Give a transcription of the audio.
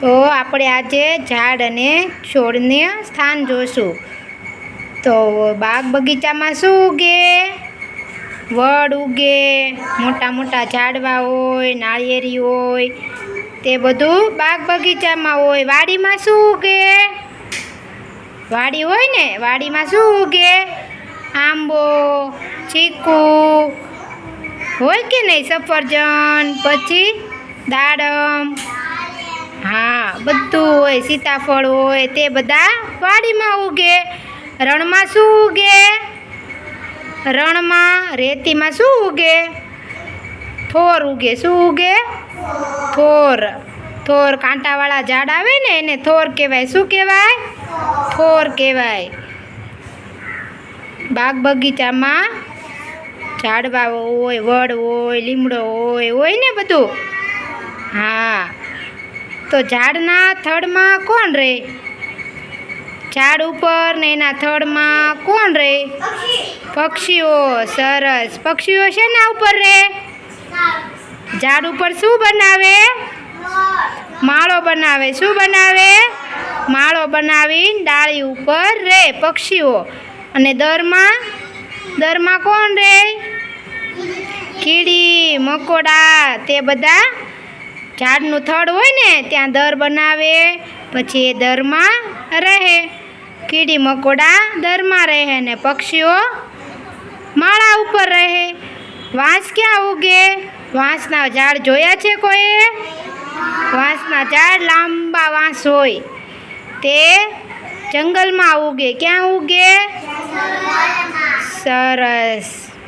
તો આપણે આજે ઝાડ અને છોડને સ્થાન જોશું તો બાગ બગીચામાં શું ઉગે? વડ ઉગે, મોટા મોટા ઝાડવા હોય, નાળિયેરી હોય, તે બધું બાગ બગીચામાં હોય. વાડીમાં શું ઉગે? વાડી હોય ને, વાડીમાં શું ઉગે? આંબો, ચીકુ, હોય કે નહીં સફરજન, પછી દાડમ? બધું હોય, સીતાફળ હોય, તે બધા વાડીમાં ઉગે. રણમાં શું ઉગે? રણમાં રેતીમાં શું ઉગે? થોર ઉગે. શું ઉગે? થોર. થોર કાંટાવાળા ઝાડ આવે ને, એને થોર કહેવાય. શું કહેવાય? થોર કહેવાય. બાગ બગીચામાં ઝાડવા હોય, વડ હોય, લીમડો હોય હોય ને બધું. હા. તો ઝાડના થડમાં કોણ રહે ઝાડ ઉપર ને એના થડમાં કોણ રહે પક્ષીઓ. સરસ. પક્ષીઓ શેના ઉપર રહે ઝાડ ઉપર શું બનાવે? માળો બનાવે. શું બનાવે? માળો બનાવીને ડાળી ઉપર રહે પક્ષીઓ. અને દરમાં? દરમાં કોણ રહે કીડી, મકોડા, તે બધા ઝાડનું થડ હોય ને, ત્યાં દર બનાવે, પછી એ દરમાં રહે. કીડી મકોડા દરમાં રહે ને પક્ષીઓ માળા ઉપર રહે. વાંસ ક્યાં ઉગે? વાંસના ઝાડ જોયા છે કોઈએ? વાંસના ઝાડ લાંબા વાંસ હોય. તે જંગલમાં ઉગે. ક્યાં ઉગે? સરસ.